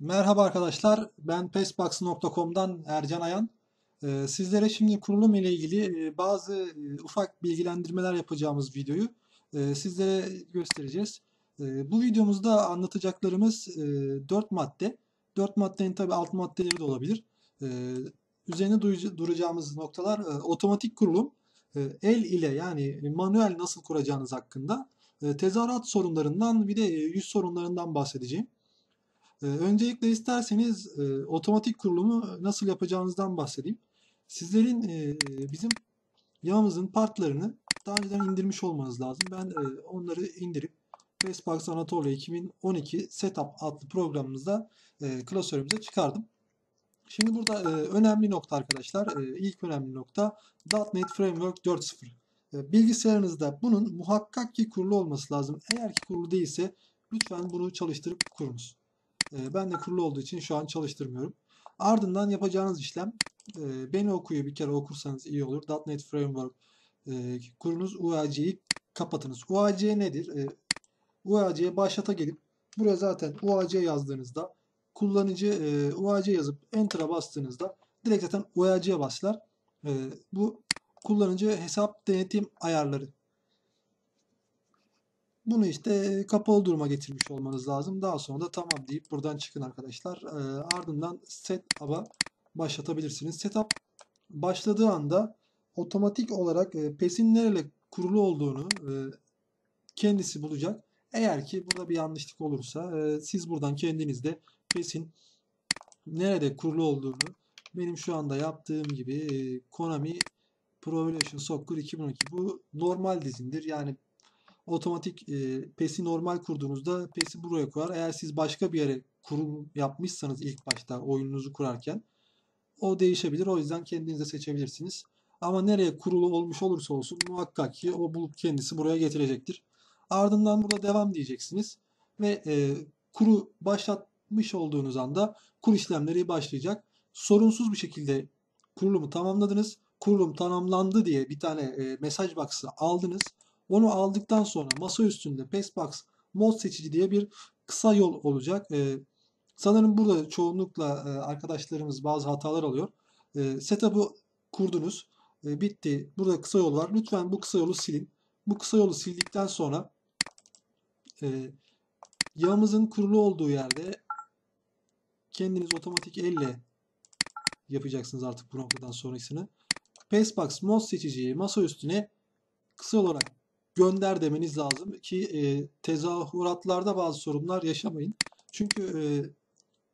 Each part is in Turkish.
Merhaba arkadaşlar, ben pestbox.com'dan Ercan Ayan. Ee, sizlere şimdi kurulum ile ilgili e, bazı e, ufak bilgilendirmeler yapacağımız videoyu e, sizlere göstereceğiz. Bu videomuzda anlatacaklarımız e, 4 madde. 4 maddenin tabi alt maddeleri de olabilir. Üzerine duracağımız noktalar otomatik kurulum, el ile yani manuel nasıl kuracağınız hakkında, tezahürat sorunlarından bir de yüz sorunlarından bahsedeceğim. Ee, Öncelikle isterseniz e, otomatik kurulumu nasıl yapacağınızdan bahsedeyim. Sizlerin e, bizim yağımızın partlarını daha önceden indirmiş olmanız lazım. Ben e, onları indirip Fastbox Anatolia 2012 Setup adlı programımızda klasörümüze çıkardım. Şimdi burada önemli nokta arkadaşlar, ilk önemli nokta .NET Framework 4.0. E, bilgisayarınızda bunun muhakkak ki kurulu olması lazım. Eğer ki kurulu değilse lütfen bunu çalıştırıp kurunuz. E, ben de kurulu olduğu için şu an çalıştırmıyorum. Ardından yapacağınız işlem e, beni okuyu bir kere okursanız iyi olur. .NET Framework e, kurunuz UAC'yi kapatınız. UAC nedir? E, UAC'ye başlata gelip buraya zaten UAC yazdığınızda kullanıcı UAC yazıp Enter'a bastığınızda direkt zaten UAC'ye başlar. Bu kullanıcı hesap denetim ayarları. Bunu işte kapalı duruma getirmiş olmanız lazım. Daha sonra da tamam deyip buradan çıkın arkadaşlar. E, ardından setup'a başlatabilirsiniz. Setup başladığı anda otomatik olarak e, PES'in nereyle kurulu olduğunu e, kendisi bulacak. Eğer ki burada bir yanlışlık olursa e, siz buradan kendiniz de PES'in nerede kurulu olduğunu benim şu anda yaptığım gibi e, Konami Pro Evolution Soccer 2012 bu normal dizindir. Yani otomatik e, PES'i normal kurduğunuzda PES'i buraya koyar. Eğer siz başka bir yere kurum yapmışsanız ilk başta oyununuzu kurarken o değişebilir. O yüzden kendiniz de seçebilirsiniz. Ama nereye kurulu olmuş olursa olsun muhakkak ki o bulup kendisi buraya getirecektir. Ardından burada devam diyeceksiniz. Ve e, kuru başlatmış olduğunuz anda kur işlemleri başlayacak. Sorunsuz bir şekilde kurulumu tamamladınız. Kurulum tamamlandı diye bir tane e, mesaj box'ı aldınız. Onu aldıktan sonra masa üstünde Pestbox mod seçici diye bir kısa yol olacak. E, sanırım burada çoğunlukla e, arkadaşlarımız bazı hatalar alıyor. E, setup'ı kurdunuz. E, bitti. Burada kısa yol var. Lütfen bu kısa yolu silin. Bu kısa yolu sildikten sonra e, yağımızın kurulu olduğu yerde kendiniz otomatik elle yapacaksınız artık bu noktadan sonrasını. Pastebox mod seçiciyi masa üstüne kısa olarak gönder demeniz lazım ki e, tezahüratlarda bazı sorunlar yaşamayın. Çünkü e,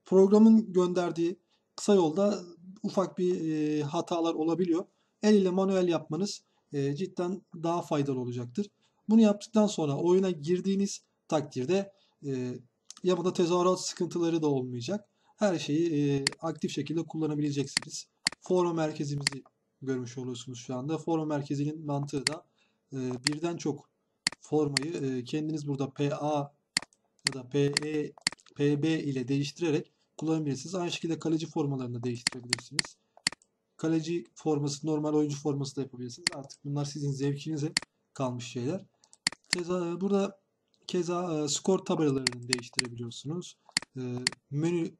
programın gönderdiği kısa yolda ufak bir e, hatalar olabiliyor. El ile manuel yapmanız e, cidden daha faydalı olacaktır. Bunu yaptıktan sonra oyuna girdiğiniz takdirde e, yanında tezahürat sıkıntıları da olmayacak. Her şeyi e, aktif şekilde kullanabileceksiniz. Forum merkezimizi görmüş oluyorsunuz şu anda. Forum merkezinin mantığı da e, birden çok formayı e, kendiniz burada PA ya da PE, PB ile değiştirerek kullanabilirsiniz. Aynı şekilde kaleci formalarını da değiştirebilirsiniz. Kaleci forması, normal oyuncu forması da yapabilirsiniz. Artık bunlar sizin zevkinize kalmış şeyler. Keza, burada keza e, skor tabelalarını değiştirebiliyorsunuz. E, menü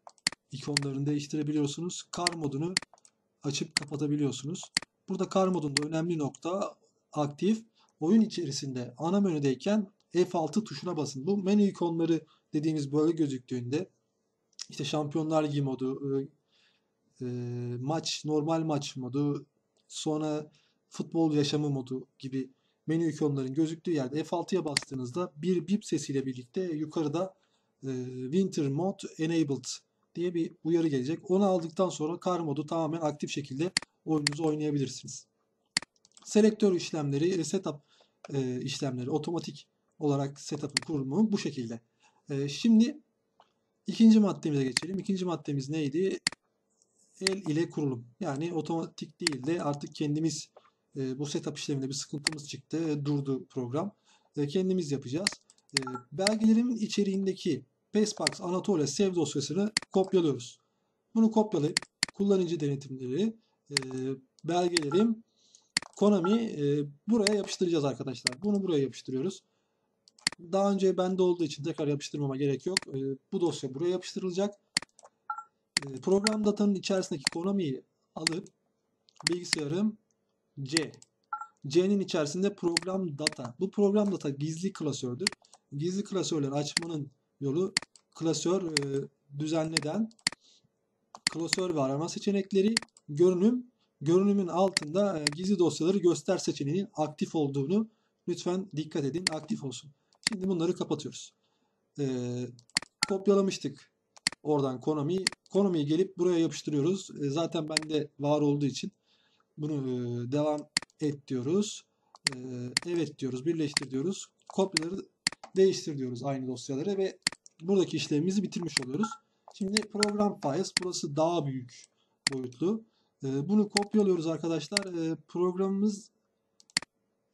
ikonlarını değiştirebiliyorsunuz. Kar modunu açıp kapatabiliyorsunuz. Burada kar modunda önemli nokta aktif. Oyun içerisinde ana menüdeyken F6 tuşuna basın. Bu menü ikonları dediğimiz böyle gözüktüğünde işte Şampiyonlar Ligi modu, e, e, maç, normal maç modu, sonra futbol yaşamı modu gibi menü ikonların gözüktüğü yerde F6'ya bastığınızda bir bip sesiyle birlikte yukarıda e, Winter Mode Enabled diye bir uyarı gelecek. Onu aldıktan sonra kar modu tamamen aktif şekilde oyununuzu oynayabilirsiniz. Selektör işlemleri, setup e, işlemleri, otomatik olarak setup'ın kurulumu bu şekilde. E, şimdi ikinci maddemize geçelim. İkinci maddemiz neydi? El ile kurulum. Yani otomatik değil de artık kendimiz e, bu setup işleminde bir sıkıntımız çıktı. Durdu program. E, kendimiz yapacağız. E, belgelerimin içeriğindeki Pastebox Anatolia Save dosyasını kopyalıyoruz. Bunu kopyalayıp kullanıcı denetimleri, e, belgelerim, Konami e, buraya yapıştıracağız arkadaşlar. Bunu buraya yapıştırıyoruz. Daha önce bende olduğu için tekrar yapıştırmama gerek yok. E, bu dosya buraya yapıştırılacak. e, program datanın içerisindeki Konami'yi alıp bilgisayarım C. C'nin içerisinde program data. Bu program data gizli klasördür. Gizli klasörleri açmanın yolu klasör e, düzenleden klasör ve arama seçenekleri görünüm görünümün altında e, gizli dosyaları göster seçeneğinin aktif olduğunu lütfen dikkat edin aktif olsun. Şimdi bunları kapatıyoruz. E, kopyalamıştık oradan Konami. Konami'yi gelip buraya yapıştırıyoruz. E, zaten bende var olduğu için bunu e, devam et diyoruz. E, evet diyoruz. Birleştir diyoruz. Kopyaları değiştir diyoruz aynı dosyaları ve buradaki işlemimizi bitirmiş oluyoruz. Şimdi program files burası daha büyük boyutlu. E, bunu kopyalıyoruz arkadaşlar. E, programımız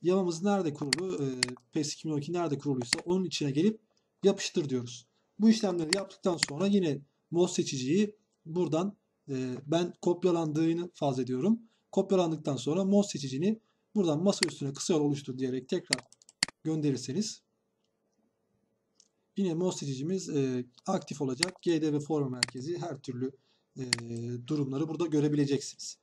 yamamız nerede kurulu? E, PES 2012 nerede kuruluysa onun içine gelip yapıştır diyoruz. Bu işlemleri yaptıktan sonra yine MOS seçiciyi buradan e, ben kopyalandığını farz ediyorum. Kopyalandıktan sonra MOS seçicini buradan masa üstüne kısa yol oluştur diyerek tekrar gönderirseniz yine MOS seçicimiz e, aktif olacak. GDB forma merkezi her türlü e, durumları burada görebileceksiniz.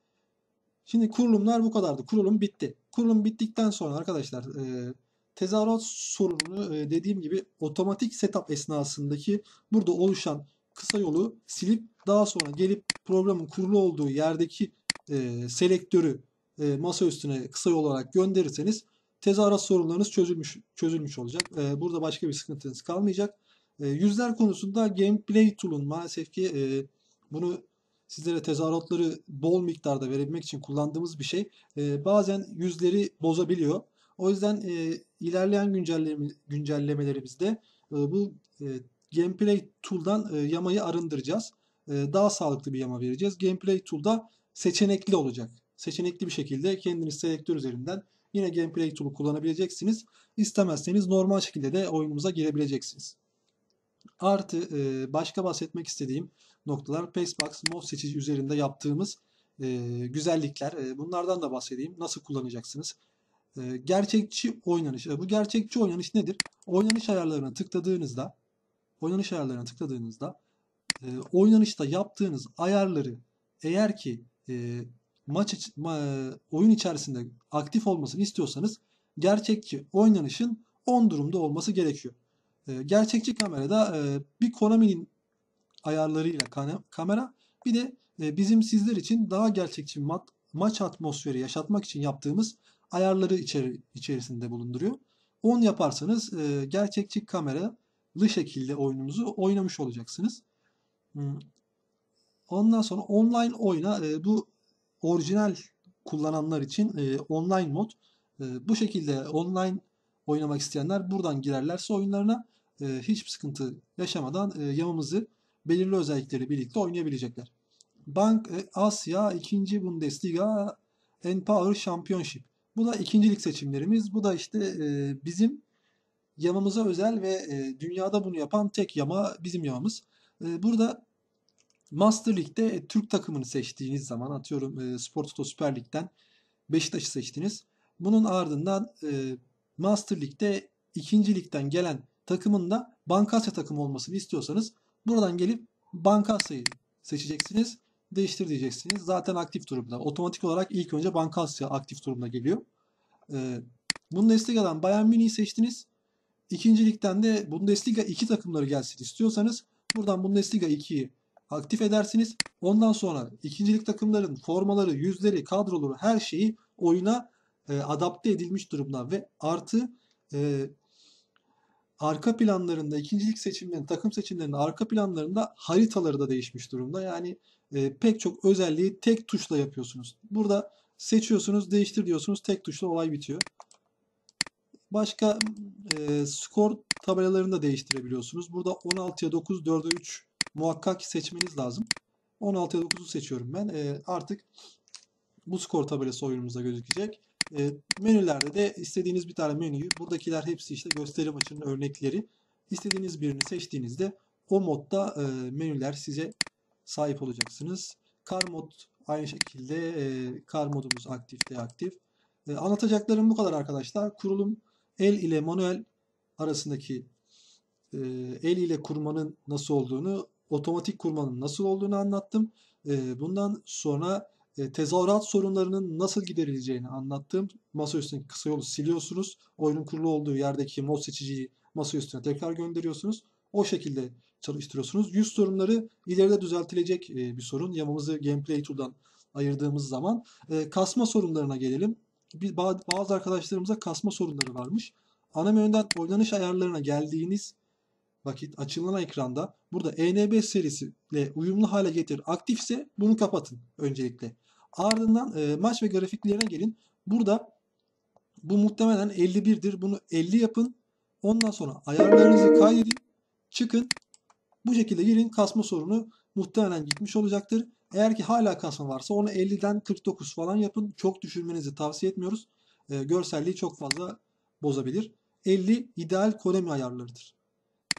Şimdi kurulumlar bu kadardı. Kurulum bitti. Kurulum bittikten sonra arkadaşlar e, tezahürat sorununu e, dediğim gibi otomatik setup esnasındaki burada oluşan kısa yolu silip daha sonra gelip programın kurulu olduğu yerdeki e, selektörü e, masa üstüne kısa yol olarak gönderirseniz tezahürat sorunlarınız çözülmüş çözülmüş olacak. E, burada başka bir sıkıntınız kalmayacak. E, yüzler konusunda Gameplay Tool'un maalesef ki e, bunu sizlere tezahüratları bol miktarda verebilmek için kullandığımız bir şey. E, bazen yüzleri bozabiliyor. O yüzden e, ilerleyen güncelleme, güncellemelerimizde e, bu e, Gameplay Tool'dan e, yamayı arındıracağız. E, daha sağlıklı bir yama vereceğiz. Gameplay Tool'da seçenekli olacak. Seçenekli bir şekilde kendiniz selektör üzerinden yine Gameplay Tool'u kullanabileceksiniz. İstemezseniz normal şekilde de oyunumuza girebileceksiniz. Artı e, başka bahsetmek istediğim noktalar Pacebox MOV seçici üzerinde yaptığımız e, güzellikler. E, bunlardan da bahsedeyim. Nasıl kullanacaksınız? E, gerçekçi oynanış. E, bu gerçekçi oynanış nedir? Oynanış ayarlarına tıkladığınızda oynanış ayarlarına tıkladığınızda e, oynanışta yaptığınız ayarları eğer ki e, maç ma, oyun içerisinde aktif olmasını istiyorsanız gerçekçi oynanışın 10 durumda olması gerekiyor. E, gerçekçi kamerada e, bir Konami'nin ayarlarıyla kamera bir de e, bizim sizler için daha gerçekçi maç atmosferi yaşatmak için yaptığımız ayarları içeri, içerisinde bulunduruyor. 10 yaparsanız e, gerçekçi kameralı şekilde oyununuzu oynamış olacaksınız. Hmm. Ondan sonra online oyna e, bu orijinal kullananlar için online mod. Bu şekilde online oynamak isteyenler buradan girerlerse oyunlarına hiçbir sıkıntı yaşamadan e, yamamızı belirli özellikleri birlikte oynayabilecekler. Bank e, Asya 2. Bundesliga Empower Championship. Bu da ikincilik seçimlerimiz. Bu da işte e, bizim yamamıza özel ve e, dünyada bunu yapan tek yama bizim yamamız. Burada Master League'de e, Türk takımını seçtiğiniz zaman atıyorum e, Spor Toto Süper Lig'den Beşiktaş'ı seçtiniz. Bunun ardından e, Master League'de ikinci gelen takımın da Bankasya takımı olmasını istiyorsanız buradan gelip Bankasya'yı seçeceksiniz. Değiştir diyeceksiniz. Zaten aktif durumda. Otomatik olarak ilk önce Bankasya aktif durumda geliyor. Ee, Bundesliga'dan Bayern Münih'i seçtiniz. İkinci ligden de Bundesliga 2 takımları gelsin istiyorsanız buradan Bundesliga 2'yi aktif edersiniz. Ondan sonra ikincilik takımların formaları, yüzleri, kadroları her şeyi oyuna e, adapte edilmiş durumda ve artı e, arka planlarında ikincilik seçimlerinin, takım seçimlerinin arka planlarında haritaları da değişmiş durumda. Yani e, pek çok özelliği tek tuşla yapıyorsunuz. Burada seçiyorsunuz, değiştir diyorsunuz. Tek tuşla olay bitiyor. Başka e, skor tabelalarını da değiştirebiliyorsunuz. Burada 16'ya 9, 4'e 3 muhakkak seçmeniz lazım. 16'ya 9'u seçiyorum ben. E, artık bu skor tabelası oyunumuzda gözükecek. E, menülerde de istediğiniz bir tane menüyü, buradakiler hepsi işte gösterim açının örnekleri. İstediğiniz birini seçtiğinizde o modda e, menüler size sahip olacaksınız. Kar mod aynı şekilde e, kar modumuz aktif deaktif. E, anlatacaklarım bu kadar arkadaşlar. Kurulum el ile manuel arasındaki e, el ile kurmanın nasıl olduğunu otomatik kurmanın nasıl olduğunu anlattım. E, bundan sonra tezahürat sorunlarının nasıl giderileceğini anlattım. Masa üstündeki kısa yolu siliyorsunuz. Oyunun kurulu olduğu yerdeki mod seçiciyi masa üstüne tekrar gönderiyorsunuz. O şekilde çalıştırıyorsunuz. Yüz sorunları ileride düzeltilecek e, bir sorun. Yamamızı Gameplay Tool'dan ayırdığımız zaman. E, kasma sorunlarına gelelim. Bazı arkadaşlarımıza kasma sorunları varmış. Ana menüden oynanış ayarlarına geldiğiniz vakit açılan ekranda burada ENB serisiyle uyumlu hale getir aktifse bunu kapatın öncelikle. Ardından e, maç ve grafiklerine gelin. Burada bu muhtemelen 51'dir. Bunu 50 yapın. Ondan sonra ayarlarınızı kaydedin. Çıkın. Bu şekilde girin. Kasma sorunu muhtemelen gitmiş olacaktır. Eğer ki hala kasma varsa onu 50'den 49 falan yapın. Çok düşürmenizi tavsiye etmiyoruz. E, görselliği çok fazla bozabilir. 50 ideal Konami ayarlarıdır.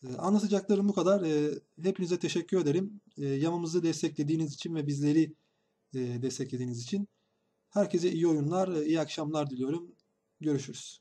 E, anlatacaklarım bu kadar. E, hepinize teşekkür ederim. E, Yamamızı desteklediğiniz için ve bizleri e, desteklediğiniz için. Herkese iyi oyunlar, e, iyi akşamlar diliyorum. Görüşürüz.